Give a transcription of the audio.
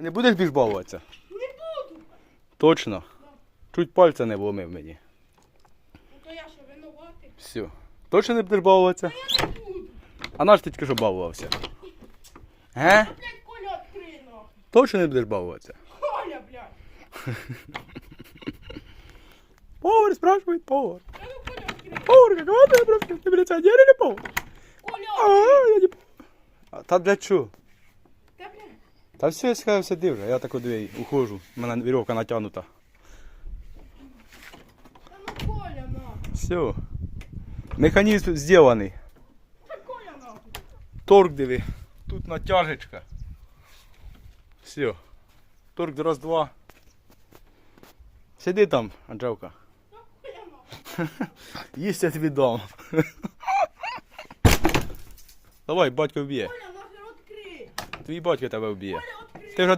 Не будеш більш балуватися? Не буду. Точно. Чуть пальця не вломив мені. Ну то я що винуватий? Все. Точно не будеш балуватися? Я не буду. А наш ти тільки що балувався? Ге? Блядь, Коля відкрий нахуй. Точно не будеш балуватися? Коля, блядь. Повар спрашивает, повар. Та ну Коля відкрий. Повар, какова твоя профессия? Ты милиционер или повар? А, я не повар. А, Та для чого? та блядь. Та все, я сказав, сиди вже. Я так от дві ухожу. У мене вірьовка натягнута. Та ну Коля нахуй. Все. Механізм зроблений. Та Коля нахуй. Торг диви. Тут натяжечка. Все. Торг раз два. Сиди там, Анжелка. Та Коля нахуй. Їсть я тобі дам. Давай, батько вб'є. Твій батько тебе вб'є. Ти вже